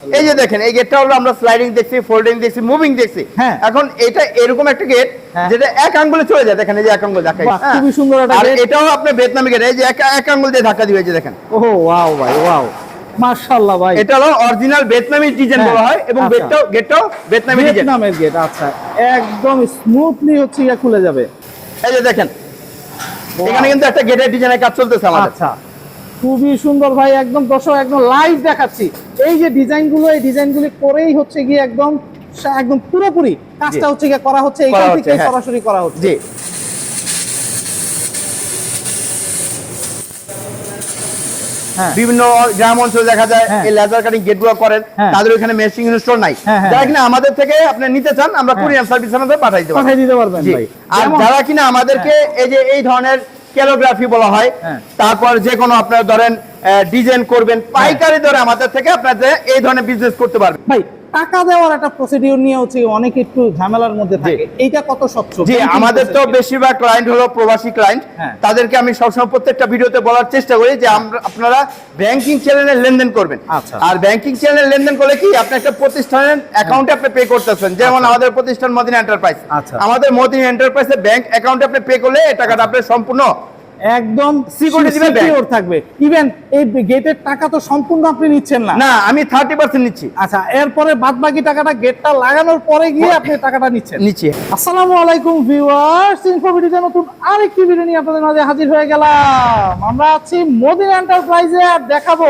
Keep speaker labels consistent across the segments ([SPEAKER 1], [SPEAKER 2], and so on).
[SPEAKER 1] এই যে দেখেন এই গেটটা হলো আমরা স্লাইডিং দেখছি ফোল্ডিং দেখছি মুভিং দেখছি।
[SPEAKER 2] হ্যাঁ।
[SPEAKER 1] এখন এটা এরকম একটা গেট
[SPEAKER 2] হ্যাঁ।
[SPEAKER 1] যেটা এক আঙ্গুলে চলে যায় দেখেন এই যে এক আঙ্গুল দেখাই।
[SPEAKER 2] বাহ,
[SPEAKER 1] হ্যাঁ।
[SPEAKER 2] খুবই সুন্দর একটা
[SPEAKER 1] আর এটাও আপনার ভিয়েতনামি গেট এই যে এক আঙ্গুল দিয়ে ধাক্কা দিবে যে দেখেন।
[SPEAKER 2] ও ওয়াও ভাই ওয়াও মাশাআল্লাহ ভাই।
[SPEAKER 1] এটা হলো অরিজিনাল ভিয়েতনামি ডিজাইন। বলা হয় এবং। গেটটাও গেটটাও ভিয়েতনামি ডিজাইন
[SPEAKER 2] ভিয়েতনামের গেট আচ্ছা। একদম স্মুথলি হচ্ছে ইয়া খুলে যাবে।
[SPEAKER 1] এই যে দেখেন এখানে কিন্তু একটা গেটের ডিজাইনের কাজ চলতেছে আমাদের।
[SPEAKER 2] আচ্ছা। খুবই সুন্দর ভাই একদম দর্শক একদম লাইভ দেখাচ্ছি এই যে ডিজাইনগুলো এই ডিজাইন গুলি করেই হচ্ছে গিয়ে একদম একদম পুরোপুরি কাজটা হচ্ছে গিয়ে করা হচ্ছে
[SPEAKER 1] হচ্ছে,
[SPEAKER 2] থেকে
[SPEAKER 1] হ্যাঁ।
[SPEAKER 2] সরাসরি করা হচ্ছে
[SPEAKER 1] জি
[SPEAKER 2] হ্যাঁ
[SPEAKER 1] বিভিন্ন গ্রাম অঞ্চলে দেখা যায়
[SPEAKER 2] হ্যাঁ।
[SPEAKER 1] এই লেজার কাটিং গেটগুলো করেন। তাদের ওখানে মেশিং স্টোর নাই যারা। কিনা আমাদের থেকে আপনি নিতে চান আমরা। কুরিয়ার সার্ভিস আমাদের পাঠাই দেবো
[SPEAKER 2] পাঠিয়ে দিতে পারবেন ভাই
[SPEAKER 1] আর যারা কিনা আমাদেরকে এই যে এই ধরনের ক্যালোগ্রাফি বলা হয়
[SPEAKER 2] হ্যাঁ।
[SPEAKER 1] তারপর যে কোনো আপনার ধরেন ডিজাইন করবেন পাইকারি ধরে আমাদের থেকে আপনাদের এই ধরনের বিজনেস করতে পারবেন
[SPEAKER 2] ভাই টাকা দেওয়ার একটা প্রসিডিউর নিয়ে হচ্ছে অনেক একটু ঝামেলার মধ্যে থাকে। এইটা কত স্বচ্ছ?
[SPEAKER 1] জি আমাদের তো বেশিরভাগ ক্লায়েন্ট হলো প্রবাসী ক্লায়েন্ট
[SPEAKER 2] হ্যাঁ।
[SPEAKER 1] তাদেরকে আমি সবসময় প্রত্যেকটা ভিডিওতে বলার চেষ্টা করি যে আমরা আপনারা ব্যাংকিং চ্যানেলে লেনদেন করবেন।
[SPEAKER 2] আচ্ছা।
[SPEAKER 1] আর ব্যাংকিং চ্যানেলে লেনদেন করলে কি? আপনি একটা প্রতিষ্ঠানের অ্যাকাউন্টে আপনি পে করতেছেন। যেমন
[SPEAKER 2] আচ্ছা।
[SPEAKER 1] আমাদের প্রতিষ্ঠান মদিনা এন্টারপ্রাইজ
[SPEAKER 2] আচ্ছা।
[SPEAKER 1] আমাদের মদিনা এন্টারপ্রাইজে ব্যাংক অ্যাকাউন্টে আপনি পে করলে টাকাটা আপনি সম্পূর্ণ
[SPEAKER 2] একদম সিকিউর থাকবে। ইভেন এই গেটের টাকা তো সম্পূর্ণ আপনি নিচ্ছেন না।
[SPEAKER 1] না আমি থার্টি পার্সেন্ট নিচ্ছি।
[SPEAKER 2] আচ্ছা এরপরে বাদ বাকি টাকাটা গেটটা লাগানোর পরে গিয়ে আপনি টাকাটা নিচ্ছেন।
[SPEAKER 1] নিচ্ছি।
[SPEAKER 2] আসসালামু আলাইকুম ভিউয়ার্স ইনফোভিডিতে নতুন আরেকটি ভিডিও নিয়ে আপনাদের মাঝে হাজির হয়ে গেলাম। আমরা আছি মোদিন এন্টারপ্রাইজে আর দেখাবো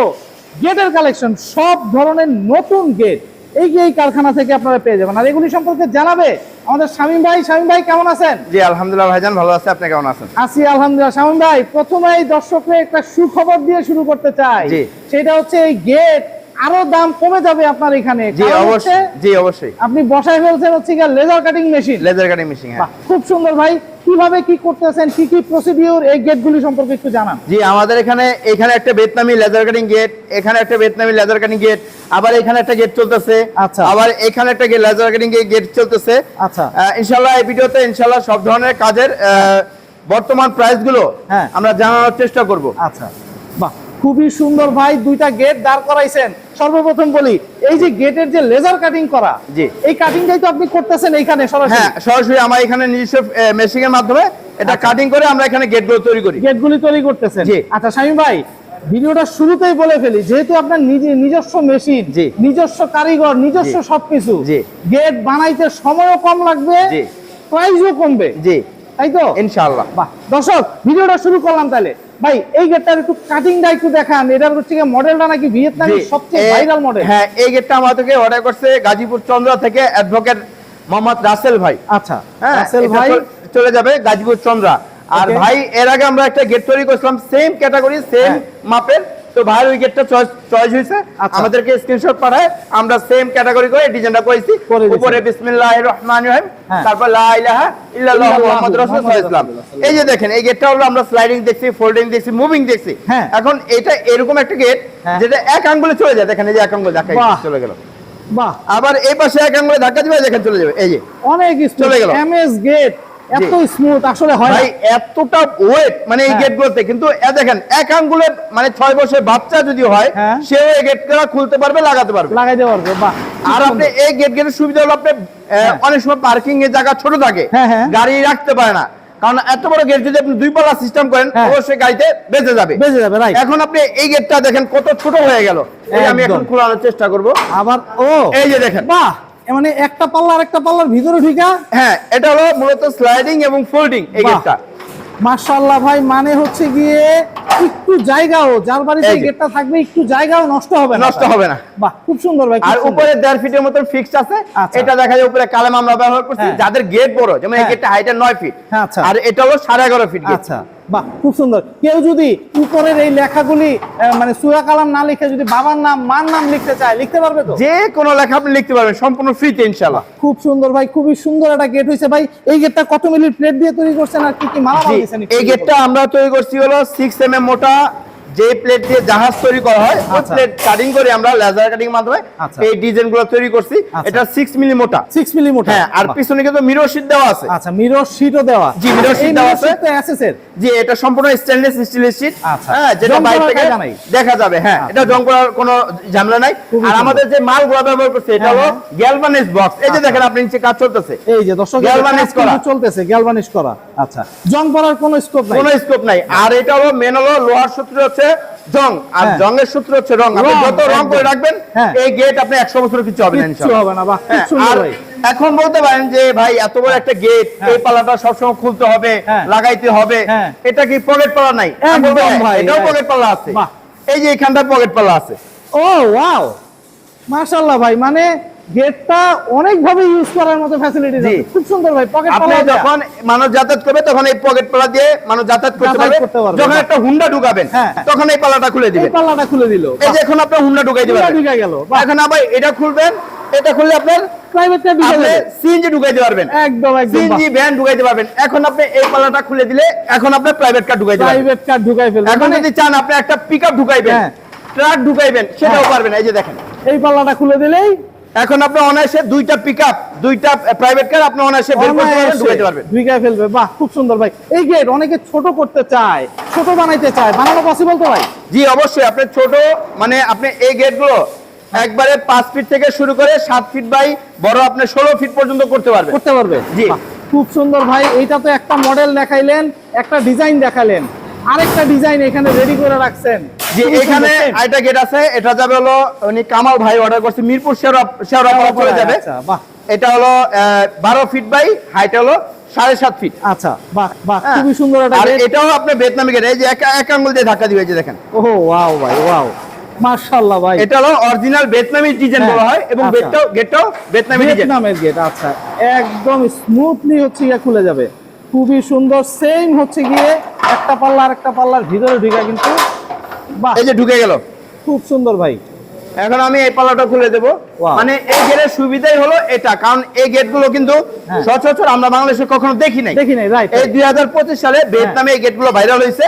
[SPEAKER 2] গেটের কালেকশন সব ধরনের নতুন গেট এই যে এই কারখানা থেকে আপনারা পেয়ে যাবেন। আর এগুলি সম্পর্কে জানাবে আমাদের শামীম ভাই। শামীম ভাই কেমন আছেন?
[SPEAKER 1] জি আলহামদুলিল্লাহ ভাইজান ভালো আছে। আপনি কেমন আছেন?
[SPEAKER 2] আছি আলহামদুলিল্লাহ। শামীম ভাই প্রথমে এই দর্শককে একটা সুখবর দিয়ে শুরু করতে চাই।
[SPEAKER 1] জি।
[SPEAKER 2] সেটা হচ্ছে এই গেট আরও দাম কমে যাবে আপনার এখানে।
[SPEAKER 1] জি অবশ্যই। জি অবশ্যই।
[SPEAKER 2] আপনি বসায় ফেলছেন হচ্ছে laser cutting machine
[SPEAKER 1] laser cutting machine হ্যাঁ।
[SPEAKER 2] খুব সুন্দর ভাই। কীভাবে কি করতেছেন কি কি প্রসিডিউর এই গেটগুলি সম্পর্কে একটু জানান।
[SPEAKER 1] জি আমাদের এখানে এখানে একটা ভিয়েতনামি লেদার কাটিং গেট এখানে একটা ভিয়েতনামি লেদার কাটিং গেট আবার এখানে একটা গেট চলতেছে
[SPEAKER 2] আচ্ছা।
[SPEAKER 1] আবার এখানে একটা লেদার কাটিং গেট চলতেছে।
[SPEAKER 2] আচ্ছা।
[SPEAKER 1] ইনশাআল্লাহ এই ভিডিওতে ইনশাল্লাহ সব ধরনের কাজের বর্তমান প্রাইসগুলো
[SPEAKER 2] হ্যাঁ।
[SPEAKER 1] আমরা জানানোর চেষ্টা করব।
[SPEAKER 2] আচ্ছা। খুবই সুন্দর ভাই দুইটা গেট দাঁড় করাইছেন সর্বপ্রথম বলি এই যে গেটের যে লেজার কাটিং করা
[SPEAKER 1] জি।
[SPEAKER 2] এই কাটিংটাই তো আপনি করতেছেন এইখানে সরাসরি
[SPEAKER 1] হ্যাঁ সরাসরি আমার এখানে নিজস্ব মেশিং এর মাধ্যমে এটা
[SPEAKER 2] আচ্ছা।
[SPEAKER 1] কাটিং করে আমরা এখানে গেটগুলো তৈরি করি
[SPEAKER 2] গেটগুলি তৈরি করতেছেন
[SPEAKER 1] জি।
[SPEAKER 2] আচ্ছা শামীম ভাই ভিডিওটা শুরুতেই বলে ফেলি যেহেতু আপনার নিজে নিজস্ব মেশিন
[SPEAKER 1] জি।
[SPEAKER 2] নিজস্ব কারিগর নিজস্ব। সবকিছু
[SPEAKER 1] জি।
[SPEAKER 2] গেট বানাইতে সময়ও কম লাগবে
[SPEAKER 1] জি।
[SPEAKER 2] প্রাইসও কমবে
[SPEAKER 1] জি
[SPEAKER 2] তাই তো?
[SPEAKER 1] ইনশাআল্লাহ।
[SPEAKER 2] বাহ দর্শক ভিডিওটা শুরু করলাম তাহলে। ভাই এই গেটটার একটু কাটিংটা একটু দেখান। এটার হচ্ছে গিয়ে মডেলটা নাকি ভিয়েতনামের সবচেয়ে ভাইরাল মডেল
[SPEAKER 1] হ্যাঁ এই গেটটা আমাদেরকে অর্ডার করছে গাজীপুর চন্দ্র থেকে অ্যাডভোকেট মোহাম্মদ রাসেল ভাই।
[SPEAKER 2] আচ্ছা
[SPEAKER 1] হ্যাঁ
[SPEAKER 2] রাসেল ভাই।
[SPEAKER 1] চলে- যাবে গাজীপুর চন্দ্রা। আর ভাই এর আগে আমরা একটা গেট তৈরি করছিলাম সেম ক্যাটাগরি সেম। মাপের। তো ভাইয়ের ওই গেটটা চয়েস হয়েছে। আমাদেরকে স্ক্রিনশট পাঠায় আমরা সেম ক্যাটাগরি করে ডিজাইনটা করেছি উপরে বিসমিল্লাহির রহমানির রহিম
[SPEAKER 2] হ্যাঁ।
[SPEAKER 1] তারপর লা ইলাহা ইল্লাল্লাহু মুহাম্মাদুর রাসূলুল্লাহ। এই যে দেখেন এই গেটটা হলো আমরা স্লাইডিং দেখছি ফোল্ডিং দেখছি মুভিং দেখছি
[SPEAKER 2] হ্যাঁ।
[SPEAKER 1] এখন এটা এরকম একটা গেট
[SPEAKER 2] হ্যাঁ।
[SPEAKER 1] যেটা এক আঙ্গুলে চলে যায় দেখেন এই যে এক আঙ্গুল দেখা
[SPEAKER 2] বাহ।
[SPEAKER 1] চলে গেল
[SPEAKER 2] বাহ
[SPEAKER 1] আবার এই পাশে এক আঙ্গুলে ধাক্কা দিবে দেখেন চলে যাবে এই যে
[SPEAKER 2] অনেক
[SPEAKER 1] চলে গেল।
[SPEAKER 2] এমএস গেট এত স্মুথ আসলে হয়
[SPEAKER 1] ভাই এতটা ওয়েট মানে এই
[SPEAKER 2] হ্যাঁ।
[SPEAKER 1] গেটগুলোতে কিন্তু দেখেন এক আঙ্গুলে মানে ছয় বছরের বাচ্চা যদি হয়
[SPEAKER 2] হ্যাঁ।
[SPEAKER 1] সেও এই খুলতে পারবে লাগাতে পারবে।
[SPEAKER 2] লাগাই দেওয়ার পর, বাহ
[SPEAKER 1] আর আপনি এই গেট গেটের সুবিধা হলো আপনি অনেক সময় পার্কিং এর জায়গা ছোট থাকে
[SPEAKER 2] হ্যাঁ, হ্যাঁ।
[SPEAKER 1] গাড়ি রাখতে পারে না। কারণ এত বড় গেট যদি আপনি দুই পাল্লা সিস্টেম করেন
[SPEAKER 2] হ্যাঁ।
[SPEAKER 1] অবশ্যই গাড়িতে বেঁচে যাবে।
[SPEAKER 2] বেজে যাবে রাইট
[SPEAKER 1] এখন আপনি এই গেটটা দেখেন কত ছোট হয়ে গেল। আমি এখন। খোলানোর চেষ্টা করব।
[SPEAKER 2] আবার ও।
[SPEAKER 1] এই যে দেখেন।
[SPEAKER 2] বাহ। মানে একটা পাল্লা আর একটা পাল্লার ভিতরে ঢুকা।
[SPEAKER 1] হ্যাঁ এটা হলো মূলত স্লাইডিং এবং ফোল্ডিং এই গেটটা
[SPEAKER 2] মাশাআল্লাহ ভাই মানে হচ্ছে গিয়ে একটু জায়গাও যার বাড়িতে। গেটটা থাকবে একটু জায়গাও নষ্ট হবে না
[SPEAKER 1] নষ্ট হবে না।
[SPEAKER 2] বাহ খুব সুন্দর ভাই
[SPEAKER 1] আর উপরে দেড় ফিটের মতন ফিক্সড আছে।
[SPEAKER 2] আচ্ছা।
[SPEAKER 1] এটা দেখা যায় উপরে কালাম আমরা ব্যবহার করছি।
[SPEAKER 2] হ্যাঁ।
[SPEAKER 1] যাদের গেট বড় যেমন এই। গেটটা হাইটের নয় ফিট। আর এটা হলো সাড়ে এগারো ফিট গেট
[SPEAKER 2] আচ্ছা। বাহ খুব সুন্দর। কেউ যদি উপরের এই লেখাগুলি মানে সুরা কালাম না লিখে যদি বাবার নাম মার নাম লিখতে চায় লিখতে পারবে তো?
[SPEAKER 1] যে কোনো লেখা আপনি লিখতে পারবেন সম্পূর্ণ ফ্রিতে ইনশাল্লাহ
[SPEAKER 2] খুব সুন্দর ভাই খুবই সুন্দর একটা গেট হয়েছে ভাই। এই গেটটা কত মিলির প্লেট দিয়ে তৈরি করছেন আর কি কি
[SPEAKER 1] মালা
[SPEAKER 2] দিয়েছেন
[SPEAKER 1] এই গেটটা আমরা তৈরি করছি হলো সিক্স এম এম মোটা যে প্লেট দিয়ে জাহাজ তৈরি করা হয় ওই
[SPEAKER 2] আচ্ছা।
[SPEAKER 1] প্লেট কাটিং করে আমরা লেজার কাটিং মাধ্যমে
[SPEAKER 2] আচ্ছা।
[SPEAKER 1] এই ডিজাইনগুলো তৈরি করছি
[SPEAKER 2] আচ্ছা।
[SPEAKER 1] এটা মিলি মোটা
[SPEAKER 2] মিলি মোটা
[SPEAKER 1] হ্যাঁ আর পিছনে কিন্তু মিরর শীট দেওয়া আছে
[SPEAKER 2] আচ্ছা মিরর শীটও দেওয়া
[SPEAKER 1] জি, দেওয়া আছে।
[SPEAKER 2] তো এর
[SPEAKER 1] এটা সম্পূর্ণ স্টিলের শীট
[SPEAKER 2] আচ্ছা।
[SPEAKER 1] হ্যাঁ যেটা বাইরে থেকে দেখা যাবে হ্যাঁ
[SPEAKER 2] আচ্ছা।
[SPEAKER 1] এটা জং করার কোনো ঝামেলা নাই আর আমাদের যে মালগুলো ব্যবহার করছে এটা
[SPEAKER 2] হ্যাঁ,
[SPEAKER 1] হলো
[SPEAKER 2] হ্যাঁ।
[SPEAKER 1] বক্স এই যে
[SPEAKER 2] আচ্ছা।
[SPEAKER 1] দেখেন আপনি নিচে কাজ চলতেছে
[SPEAKER 2] এই যে দর্শক
[SPEAKER 1] করা।
[SPEAKER 2] চলতেছে করা আচ্ছা জং করার কোনো স্কোপ নাই
[SPEAKER 1] কোনো স্কোপ নাই আর এটা হলো মেন হলো লোহার সূত্র হচ্ছে জং। আর
[SPEAKER 2] হ্যাঁ।
[SPEAKER 1] জংয়ের সূত্র হচ্ছে রং। আপনি যত রং করে রাখবেন
[SPEAKER 2] হ্যাঁ।
[SPEAKER 1] এই গেট আপনি 100 বছর কিছু হবে না ইনশাআল্লাহ
[SPEAKER 2] হবে না বাহ খুব
[SPEAKER 1] হ্যাঁ,
[SPEAKER 2] সুন্দর ভাই
[SPEAKER 1] এখন বলতে পারেন যে ভাই এত বড় একটা গেট। এই পাল্লাটা সবসময় খুলতে হবে। লাগাইতে হবে। এটা কি পকেট পাল্লা নাই?
[SPEAKER 2] একদম ভাই,
[SPEAKER 1] এটাও পকেট পাল্লা আছে। এই যে এখানটা পকেট পাল্লা আছে।
[SPEAKER 2] ও ওয়াও মাশাআল্লাহ ভাই মানে গেটটা অনেক ভাবে ইউজ করার মতো ফ্যাসিলিটি
[SPEAKER 1] জি।
[SPEAKER 2] খুব সুন্দর ভাই পকেট
[SPEAKER 1] আপনি যখন মানুষ যাতায়াত করবে তখন এই পকেট পাল্লা দিয়ে মানুষ যাতায়াত করতে পারবে। যখন একটা হুন্ডা ঢুকাবেন
[SPEAKER 2] হ্যাঁ।
[SPEAKER 1] তখন এই পাল্লাটা খুলে
[SPEAKER 2] এই
[SPEAKER 1] দিবেন।
[SPEAKER 2] পাল্লাটা খুলে দিল।
[SPEAKER 1] এই যে এখন আপনার হুন্ডা ঢুকাই দিবেন
[SPEAKER 2] ঢুকে গেল।
[SPEAKER 1] এখন আবার এটা খুলবেন এটা খুললে আপনার
[SPEAKER 2] প্রাইভেট কার
[SPEAKER 1] আপনি সিএনজি ঢুকাইতে পারবেন।
[SPEAKER 2] একদম একদম।
[SPEAKER 1] সিএনজি ভ্যান ঢুকাইতে পারবেন। এখন আপনি এই পাল্লাটা খুলে দিলে এখন আপনি প্রাইভেট কার ঢুকাইতে পারবেন।
[SPEAKER 2] প্রাইভেট কার ঢুকাই ফেলবে
[SPEAKER 1] এখন
[SPEAKER 2] মানে
[SPEAKER 1] যদি চান আপনি একটা পিকআপ ঢুকাইবেন
[SPEAKER 2] হ্যাঁ।
[SPEAKER 1] ট্রাক ঢুকাইবেন সেটাও
[SPEAKER 2] হ্যাঁ।
[SPEAKER 1] পারবেন। এই যে দেখেন।
[SPEAKER 2] এই পাল্লাটা খুলে দিলেই
[SPEAKER 1] এখন আপনি অনায়াসে দুইটা পিক আপ দুইটা প্রাইভেট কার আপনি অনায়াসে বের করতে পারবেন ঢুকাইতে পারবেন।
[SPEAKER 2] ঢুকাই ফেলবে। বাহ খুব সুন্দর ভাই। এই গেট অনেকে ছোট করতে চায় ছোট বানাইতে চায়। বানানো পসিবল তো ভাই?
[SPEAKER 1] জি অবশ্যই। আপনি ছোট মানে আপনি এই গেটগুলো একবারে পাঁচ ফিট থেকে শুরু করে সাত ফিট বাই বড় আপনি ষোলো ফিট পর্যন্ত করতে পারবেন।
[SPEAKER 2] করতে পারবে?
[SPEAKER 1] জি।
[SPEAKER 2] খুব সুন্দর ভাই। এইটা তো একটা মডেল দেখাইলেন একটা ডিজাইন দেখালেন। আরেকটা ডিজাইন এখানে রেডি করে রাখছেন।
[SPEAKER 1] যে এখানে
[SPEAKER 2] same।
[SPEAKER 1] গেট আছে এটা যাবে হলো উনি কামাল ভাই অর্ডার করছে মিরপুর শেওড়া শেওড়া চলে যাবে।
[SPEAKER 2] আচ্ছা বাহ।
[SPEAKER 1] এটা হলো বারো ফিট বাই হাইট হলো সাড়ে সাত ফিট
[SPEAKER 2] আচ্ছা বাহ বাহ
[SPEAKER 1] হ্যাঁ।
[SPEAKER 2] খুবই সুন্দর
[SPEAKER 1] আর এটাও আপনি ভিয়েতনামি গেট এই যে এক এক আঙ্গুল দিয়ে ধাক্কা দিবে যে দেখেন।
[SPEAKER 2] ওহো ওয়াও ভাই ওয়াও মাশাআল্লাহ ভাই।
[SPEAKER 1] এটা হলো অরিজিনাল ভিয়েতনামি ডিজাইন বলা হয় এবং। গেটটাও গেটটাও ভিয়েতনামি ডিজাইন
[SPEAKER 2] ভিয়েতনামের গেট আচ্ছা। একদম স্মুথলি হচ্ছে গিয়ে খুলে যাবে। খুবই সুন্দর সেম হচ্ছে গিয়ে একটা পাল্লা আর একটা পাল্লার ভিতরে ঢুকা কিন্তু
[SPEAKER 1] এই যে ঢুকে গেল।
[SPEAKER 2] খুব সুন্দর ভাই।
[SPEAKER 1] এখন আমি এই পাল্লাটা খুলে দেবো। মানে এই গেটের সুবিধাই হলো এটা কারণ এই গেটগুলো কিন্তু
[SPEAKER 2] হ্যাঁ।
[SPEAKER 1] সচরাচর আমরা বাংলাদেশে কখনো দেখি নাই।
[SPEAKER 2] দেখি নাই
[SPEAKER 1] এই দুই হাজার পঁচিশ সালে ভিয়েতনামে এই গেটগুলো ভাইরাল হয়েছে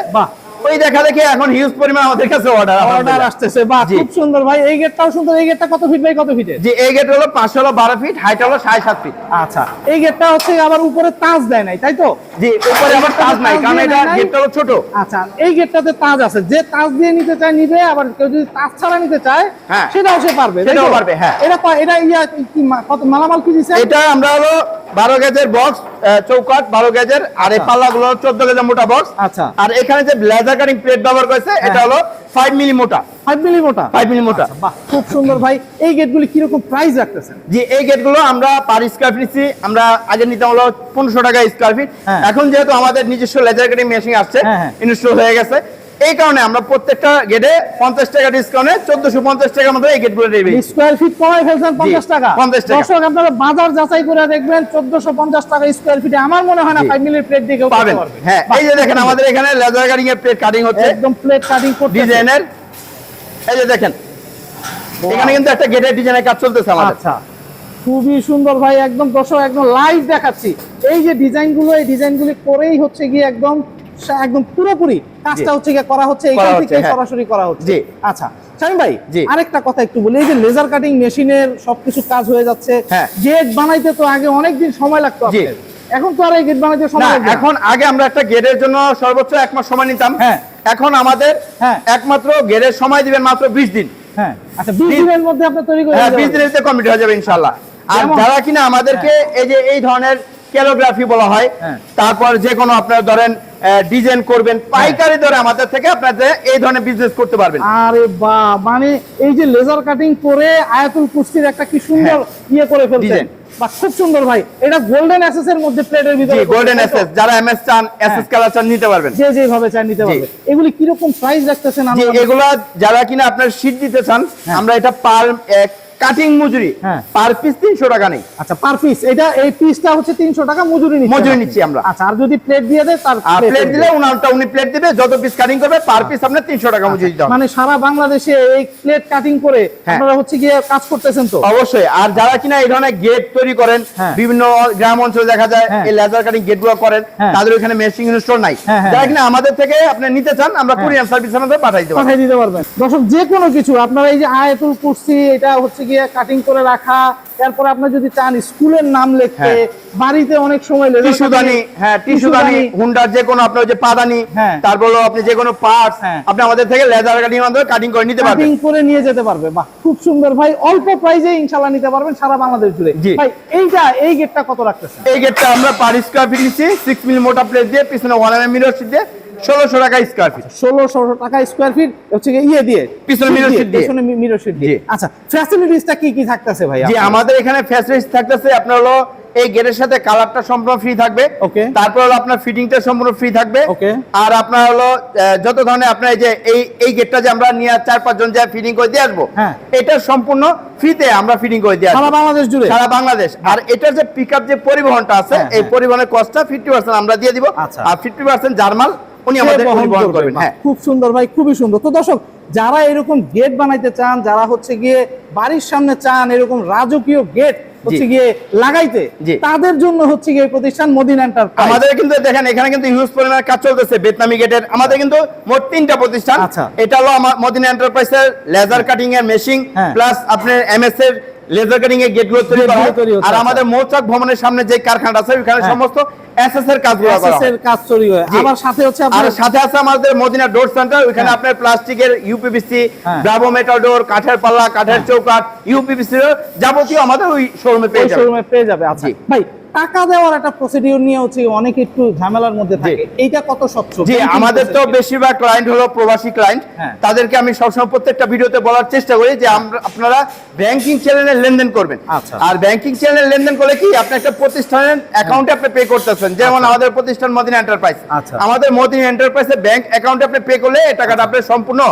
[SPEAKER 1] ওই দেখা দেখে এখন হিউজ পরিমাণ আমাদের কাছে অর্ডার
[SPEAKER 2] অর্ডার আসতেছে। বাহ খুব সুন্দর ভাই। এই গেটটাও সুন্দর। এই গেটটা কত ফিট বাই কত ফিটের
[SPEAKER 1] যে এই গেট হলো পাঁচশো হলো বারো ফিট হাইট হলো সাড়ে সাত ফিট
[SPEAKER 2] আচ্ছা। এই গেটটা হচ্ছে আবার উপরে তাজ দেয় নাই তাই তো?
[SPEAKER 1] জি উপরে আবার তাজ নাই কারণ এটা গেটটা হলো ছোট।
[SPEAKER 2] আচ্ছা এই গেটটাতে তাজ আছে। যে তাজ দিয়ে নিতে চায় নিবে আবার কেউ যদি তাজ ছাড়া নিতে চায়
[SPEAKER 1] হ্যাঁ।
[SPEAKER 2] সেটাও সে পারবে
[SPEAKER 1] সেটাও পারবে, হ্যাঁ।
[SPEAKER 2] এটা এটা ইয়া কি কত মালামাল কি দিছে
[SPEAKER 1] এটা আমরা হলো বারো গেজের বক্স চৌকাট বারো গেজের আর এই
[SPEAKER 2] আচ্ছা।
[SPEAKER 1] পাল্লা গুলো চোদ্দ গেজের মোটা বক্স
[SPEAKER 2] আচ্ছা।
[SPEAKER 1] আর এখানে যে লেজার কাটিং প্লেট ব্যবহার করেছে এটা
[SPEAKER 2] হ্যাঁ।
[SPEAKER 1] হলো ফাইভ মিলি মোটা।
[SPEAKER 2] ফাইভ মিলি মোটা?
[SPEAKER 1] ফাইভ মিলি মোটা।
[SPEAKER 2] খুব সুন্দর ভাই। এই গেটগুলি কীরকম প্রাইস রাখতেছেন?
[SPEAKER 1] এই গেটগুলো আমরা পার স্কোয়ার ফিট নিচ্ছি। আমরা আগে নিতাম হলো পনেরোশো টাকা স্কোয়ার ফিট
[SPEAKER 2] হ্যাঁ।
[SPEAKER 1] এখন যেহেতু আমাদের নিজস্ব লেজার কাটিং মেশিন আসছে
[SPEAKER 2] হ্যাঁ, হ্যাঁ।
[SPEAKER 1] ইনস্টল হয়ে গেছে। এই কারণে আমরা প্রত্যেকটা গেটে পঞ্চাশ টাকা ডিসকাউন্টে চোদ্দশো পঞ্চাশ টাকার মধ্যে এই গেটগুলো দেবে
[SPEAKER 2] স্কোয়ার ফিট কমাই ফেলছেন পঞ্চাশ টাকা।
[SPEAKER 1] 50 টাকা।
[SPEAKER 2] দর্শক আপনারা বাজার যাচাই করে দেখবেন চোদ্দশো পঞ্চাশ টাকা স্কোয়ার ফিটে আমার মনে হয় না। ফাইভ মিলির প্লেট করতে
[SPEAKER 1] পাবেন। হ্যাঁ এই যে দেখেন আমাদের এখানে লেজার কাটিং এর প্লেট কাটিং হচ্ছে।
[SPEAKER 2] একদম প্লেট কাটিং
[SPEAKER 1] ডিজাইনের এই যে দেখেন এখানে কিন্তু একটা গেটের ডিজাইনের কাজ চলতেছে আমাদের।
[SPEAKER 2] আচ্ছা। খুবই সুন্দর ভাই একদম দর্শক একদম লাইভ দেখাচ্ছি। এই যে ডিজাইনগুলো এই ডিজাইন গুলি করেই হচ্ছে গিয়ে একদম একদম পুরোপুরি কাজটা হচ্ছে করা হচ্ছে এখান থেকে
[SPEAKER 1] হ্যাঁ।
[SPEAKER 2] সরাসরি করা হচ্ছে। আচ্ছা শামিম ভাই আরেকটা কথা একটু বলি এই যে লেজার কাটিং মেশিনের সবকিছু কাজ হয়ে যাচ্ছে
[SPEAKER 1] হ্যাঁ।
[SPEAKER 2] গেট বানাইতে তো আগে অনেক দিন সময় লাগতো এখন তো আর এই গেট বানাইতে সময় লাগবে
[SPEAKER 1] এখন আগে আমরা একটা গেটের জন্য সর্বোচ্চ এক মাস সময় নিতাম।
[SPEAKER 2] হ্যাঁ।
[SPEAKER 1] এখন আমাদের
[SPEAKER 2] হ্যাঁ।
[SPEAKER 1] একমাত্র গেটের সময় দিবেন মাত্র বিশ দিন।
[SPEAKER 2] হ্যাঁ। আচ্ছা বিশ
[SPEAKER 1] বিশ-
[SPEAKER 2] দিনের মধ্যে আপনি তৈরি করে
[SPEAKER 1] হ্যাঁ
[SPEAKER 2] দিতে
[SPEAKER 1] বিশ
[SPEAKER 2] পারবেন।
[SPEAKER 1] দিনের ভিতরে কমপ্লিট হয়ে যাবে ইনশাল্লাহ আর যারা কিনা আমাদেরকে এই যে এই ধরনের ক্যালোগ্রাফি বলা হয়।
[SPEAKER 2] হ্যাঁ।
[SPEAKER 1] তারপর যে কোনো আপনার ধরেন ডিজাইন করবেন পাইকারি দরে আমাদের থেকে আপনাদের এই ধরনের বিজনেস করতে পারবেন।
[SPEAKER 2] আরে বা মানে এই যে লেজার কাটিং করে আয়াতুল কুস্তির একটা কি সুন্দর ইয়ে করে ফেলছেন। বা খুব সুন্দর ভাই। এটা গোল্ডেন এসএস এর মধ্যে প্লেটের ভিতরে
[SPEAKER 1] গোল্ডেন এসএস যারা এমএস চান এসএস কালার চান নিতে পারবেন।
[SPEAKER 2] যে যেভাবে চাই নিতে পারবে। এগুলি কীরকম প্রাইস রাখতেছেন আমরা?
[SPEAKER 1] এগুলা যারা কিনা আপনার শীট দিতে চান
[SPEAKER 2] হ্যাঁ।
[SPEAKER 1] আমরা এটা পার কাটিং মজুরি
[SPEAKER 2] হ্যাঁ।
[SPEAKER 1] পার পিস তিনশো টাকা নেই
[SPEAKER 2] আচ্ছা পার পিস এটা এই পিসটা হচ্ছে তিনশো টাকা মজুরি
[SPEAKER 1] মজুরি নিচ্ছি আমরা।
[SPEAKER 2] আচ্ছা আর যদি প্লেট দিয়ে দেয় তার
[SPEAKER 1] প্লেট দিলে উনারটা উনি প্লেট দিবে যত পিস কাটিং করবে পার পিস আপনার তিনশো টাকা মজুরি দিতে হবে
[SPEAKER 2] মানে সারা বাংলাদেশে এই প্লেট কাটিং করে
[SPEAKER 1] হ্যাঁ।
[SPEAKER 2] আপনারা হচ্ছে গিয়ে কাজ করতেছেন তো
[SPEAKER 1] অবশ্যই আর যারা কিনা এই ধরনের গেট তৈরি করেন
[SPEAKER 2] হ্যাঁ।
[SPEAKER 1] বিভিন্ন গ্রাম অঞ্চলে দেখা যায়। এই লেজার কাটিং গেটগুলো করেন। তাদের ওখানে মেশিং স্টোর নাই যারা। কিনা আমাদের থেকে আপনি নিতে চান আমরা। কুরিয়ার সার্ভিস আমাদের পাঠাই দেবো
[SPEAKER 2] পাঠিয়ে দিতে পারবেন দর্শক যে কোনো কিছু আপনারা এই যে আয়াতুল কুরসি এটা হচ্ছে গিয়ে কাটিং করে রাখা এরপর আপনি যদি চান স্কুলের নাম লিখতে
[SPEAKER 1] হ্যাঁ।
[SPEAKER 2] বাড়িতে অনেক সময়
[SPEAKER 1] টিস্যুদানি হ্যাঁ টিস্যুদানি হুন্ডার যে কোনো আপনার যে পাদানি
[SPEAKER 2] হ্যাঁ।
[SPEAKER 1] তারপর আপনি যে কোনো পার্টস
[SPEAKER 2] হ্যাঁ।
[SPEAKER 1] আপনি আমাদের থেকে লেজার কাটিং মাধ্যমে কাটিং করে নিতে পারবেন।
[SPEAKER 2] কাটিং করে নিয়ে যেতে পারবে। বাহ খুব সুন্দর। ভাই অল্প প্রাইজে ইনশাল্লাহ নিতে পারবেন সারা বাংলাদেশ জুড়ে। ভাই এইটা এই গেটটা কত রাখতেছেন?
[SPEAKER 1] এই গেটটা আমরা পার স্কোয়ার ফিট নিচ্ছি সিক্স মিলি মোটা প্লেট দিয়ে পিছনে ওয়ান এম মিরর দিয়ে ষোলোশো টাকা স্কোয়ার ফিট
[SPEAKER 2] ষোলোশো টাকা স্কোয়ার ফিট হচ্ছে ইয়ে দিয়ে
[SPEAKER 1] পিছনে mirror
[SPEAKER 2] দিয়ে, পিছনে মিরর শিট দিয়ে আচ্ছা ফ্যাসিলিটিসটা কি কি থাকতেছে ভাই আপনার?
[SPEAKER 1] আমাদের এখানে ফ্যাসিলিটি থাকতেছে আপনার হলো এই গেটের সাথে কালারটা সম্পূর্ণ ফ্রি থাকবে
[SPEAKER 2] Okay.
[SPEAKER 1] তারপর হলো আপনার ফিটিংটা সম্পূর্ণ ফ্রি থাকবে
[SPEAKER 2] Okay.
[SPEAKER 1] আর আপনার হলো যত ধরনের আপনার এই যে এই এই গেটটা যে আমরা নিয়ে চার পাঁচজন যা ফিটিং করে দিয়ে আসব
[SPEAKER 2] হ্যাঁ।
[SPEAKER 1] এটা সম্পূর্ণ ফ্রিতে আমরা ফিটিং করে দিয়ে
[SPEAKER 2] সারা বাংলাদেশ জুড়ে
[SPEAKER 1] সারা বাংলাদেশ আর এটার যে পিক যে পরিবহনটা আছে
[SPEAKER 2] হ্যাঁ,
[SPEAKER 1] এই
[SPEAKER 2] হ্যাঁ।
[SPEAKER 1] পরিবহনের কস্টটা ফিফটি পার্সেন্ট আমরা দিয়ে দিব
[SPEAKER 2] আচ্ছা।
[SPEAKER 1] আর ফিফটি পার্সেন্ট জার্মাল উনি
[SPEAKER 2] সে
[SPEAKER 1] আমাদের
[SPEAKER 2] বহন
[SPEAKER 1] করবেন। হ্যাঁ।
[SPEAKER 2] খুব সুন্দর ভাই খুবই সুন্দর। তো দর্শক যারা এরকম গেট বানাইতে চান যারা হচ্ছে গিয়ে বাড়ির সামনে চান এরকম রাজকীয় গেট হচ্ছে গিয়ে লাগাইতে তাদের জন্য হচ্ছে গিয়ে প্রতিষ্ঠান মদিন এন্টারপ্রাইজ
[SPEAKER 1] আমাদের কিন্তু দেখেন এখানে কিন্তু পরিমাণে কাজ চলতেছে বেতনামি গেটের আমাদের কিন্তু মোট তিনটা প্রতিষ্ঠান।
[SPEAKER 2] আচ্ছা।
[SPEAKER 1] এটা হলো আমার মদিনা এন্টারপ্রাইজের লেজার কাটিং এর মেশিন। প্লাস আপনার এমএস এর লেজার কাটিং এর তৈরি করা হয়। আর
[SPEAKER 2] আচ্ছা।
[SPEAKER 1] আমাদের মৌচাক ভবনের সামনে যে কারখানাটা আছে ওখানে
[SPEAKER 2] হ্যাঁ।
[SPEAKER 1] সমস্ত এসএস এর কাজ করা হয়
[SPEAKER 2] এর কাজ তৈরি হয় আমার সাথে হচ্ছে আপনার
[SPEAKER 1] সাথে আছে আমাদের মদিনা ডোর সেন্টার ওখানে
[SPEAKER 2] হ্যাঁ।
[SPEAKER 1] আপনার প্লাস্টিকের ইউপিভিসি
[SPEAKER 2] হ্যাঁ।
[SPEAKER 1] ব্রাভো মেটাল ডোর কাঠের পাল্লা কাঠের চৌকাঠ ইউপিভিসি যাবতীয় আমাদের ওই শোরুমে পেয়ে যাবে
[SPEAKER 2] শোরুমে পেয়ে যাবে আচ্ছা ভাই টাকা দেওয়ার একটা প্রসিডিউর নিয়ে হচ্ছে অনেকে একটু ঝামেলার মধ্যে থাকে। এইটা কত স্বচ্ছ?
[SPEAKER 1] জি আমাদের তো বেশিরভাগ ক্লায়েন্ট হলো প্রবাসী ক্লায়েন্ট
[SPEAKER 2] হ্যাঁ।
[SPEAKER 1] তাদেরকে আমি সবসময় প্রত্যেকটা ভিডিওতে বলার চেষ্টা করি যে আমরা আপনারা ব্যাংকিং চ্যানেলে লেনদেন করবেন।
[SPEAKER 2] আচ্ছা।
[SPEAKER 1] আর ব্যাংকিং চ্যানেলে লেনদেন করলে কি আপনি একটা প্রতিষ্ঠানের অ্যাকাউন্টে আপনি পে করতেছেন। যেমন
[SPEAKER 2] আচ্ছা।
[SPEAKER 1] আমাদের প্রতিষ্ঠান মদিনা এন্টারপ্রাইজ
[SPEAKER 2] আচ্ছা।
[SPEAKER 1] আমাদের মদিনা এন্টারপ্রাইজের ব্যাংক অ্যাকাউন্টে আপনি পে করলে এই টাকাটা আপনি সম্পূর্ণ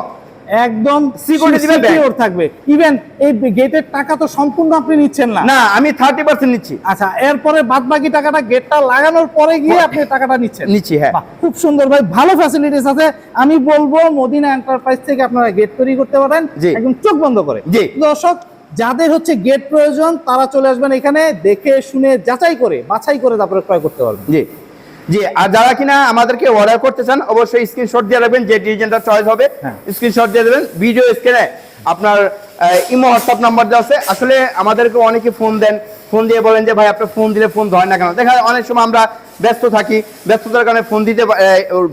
[SPEAKER 2] একদম। সিকিউর থাকবে। ইভেন এই গেটের টাকা তো সম্পূর্ণ আপনি নিচ্ছেন না।
[SPEAKER 1] না আমি থার্টি পার্সেন্ট নিচ্ছি।
[SPEAKER 2] আচ্ছা এরপরে বাদ বাকি টাকাটা গেটটা লাগানোর পরে গিয়ে আপনি টাকাটা নিচ্ছেন।
[SPEAKER 1] নিচ্ছি হ্যাঁ।
[SPEAKER 2] খুব সুন্দর ভাই ভালো ফ্যাসিলিটিস আছে। আমি বলব মদিনা এন্টারপ্রাইজ থেকে আপনারা গেট তৈরি করতে পারেন। একদম চোখ বন্ধ করে।
[SPEAKER 1] জি।
[SPEAKER 2] দর্শক যাদের হচ্ছে গেট প্রয়োজন তারা চলে আসবেন এখানে দেখে শুনে যাচাই করে বাছাই করে তারপরে ক্রয় করতে পারবেন।
[SPEAKER 1] জি। জি আর যারা কিনা আমাদেরকে অর্ডার করতে চান অবশ্যই স্ক্রিনশট দিয়ে রাখবেন যে ডিজাইনটা চয়েস হবে
[SPEAKER 2] হ্যাঁ।
[SPEAKER 1] স্ক্রিনশট দিয়ে দেবেন। ভিডিও স্ক্রিনে আপনার ইমো হোয়াটসঅ্যাপ নাম্বার দেওয়া আছে। আসলে আমাদেরকে অনেকে ফোন দেন। ফোন দিয়ে বলেন যে ভাই আপনার ফোন দিলে ফোন ধরে না কেন? দেখা যায় অনেক সময় আমরা ব্যস্ত থাকি। ব্যস্ততার কারণে ফোন দিতে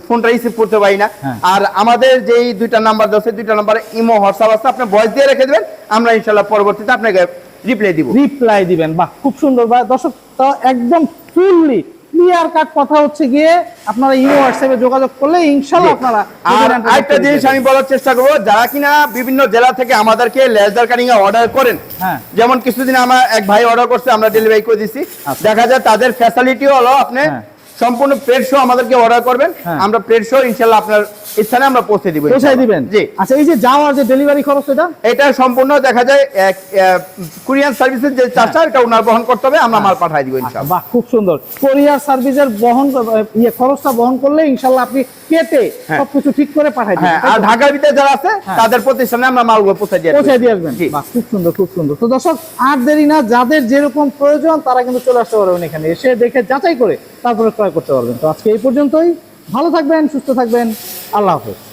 [SPEAKER 1] ফোনটা রিসিভ করতে পারি না।
[SPEAKER 2] হ্যাঁ।
[SPEAKER 1] আর আমাদের যেই দুইটা নাম্বার দেওয়া আছে দুইটা নাম্বার ইমো হোয়াটসঅ্যাপ আছে। আপনি ভয়েস দিয়ে রেখে দেবেন আমরা ইনশাল্লাহ পরবর্তীতে আপনাকে রিপ্লাই দিব।
[SPEAKER 2] রিপ্লাই দিবেন। বাহ খুব সুন্দর। ভাই দর্শক তো একদম ফুললি ক্লিয়ার কাট কথা হচ্ছে গিয়ে আপনারা ইউ হোয়াটসঅ্যাপে যোগাযোগ করলে ইনশাআল্লাহ আপনারা
[SPEAKER 1] আর
[SPEAKER 2] একটা
[SPEAKER 1] আরেকটা জিনিস আমি বলার চেষ্টা করব যারা কিনা বিভিন্ন জেলা থেকে আমাদেরকে লেজার কাটিং এ অর্ডার করেন
[SPEAKER 2] হ্যাঁ।
[SPEAKER 1] যেমন কিছুদিন আমার এক ভাই অর্ডার করছে আমরা ডেলিভারি করে দিছি
[SPEAKER 2] আচ্ছা।
[SPEAKER 1] দেখা যায় তাদের ফ্যাসিলিটি হলো আপনি
[SPEAKER 2] হ্যাঁ।
[SPEAKER 1] সম্পূর্ণ প্লেট শো আমাদেরকে অর্ডার করবেন।
[SPEAKER 2] হ্যাঁ।
[SPEAKER 1] আমরা প্লেট শো ইনশাল্লাহ আপনার স্থানে আমরা পৌঁছে দিব ইনশাল্লাহ।
[SPEAKER 2] দিবেন।
[SPEAKER 1] জি।
[SPEAKER 2] আচ্ছা এই যে যাওয়ার যে ডেলিভারি খরচ এটা?
[SPEAKER 1] এটা সম্পূর্ণ দেখা যায় কুরিয়ান সার্ভিসের যে চার্জটা এটা ওনার বহন করতে হবে আমরা মাল পাঠিয়ে দিব ইনশাল্লাহ
[SPEAKER 2] বাহ খুব সুন্দর। কোরিয়ার সার্ভিসের বহন ইয়ে খরচটা বহন করলে ইনশাল্লাহ আপনি কেটে
[SPEAKER 1] হ্যাঁ।
[SPEAKER 2] সবকিছু ঠিক করে পাঠাই
[SPEAKER 1] হ্যাঁ
[SPEAKER 2] দিবেন
[SPEAKER 1] আর ঢাকার ভিতরে যারা আছে
[SPEAKER 2] হ্যাঁ।
[SPEAKER 1] তাদের প্রতিষ্ঠানে আমরা মালগুলো পৌঁছে দিয়ে
[SPEAKER 2] পৌঁছে দিয়ে আসবেন।
[SPEAKER 1] জি।
[SPEAKER 2] বাহ খুব সুন্দর খুব সুন্দর। তো দর্শক আর দেরি না যাদের যেরকম প্রয়োজন তারা কিন্তু চলে আসতে পারবেন এখানে। এসে দেখে যাচাই করে তারপরে ক্রয় করতে পারবেন। তো আজকে এই পর্যন্তই। ভালো থাকবেন সুস্থ থাকবেন। আল্লাহ হাফেজ।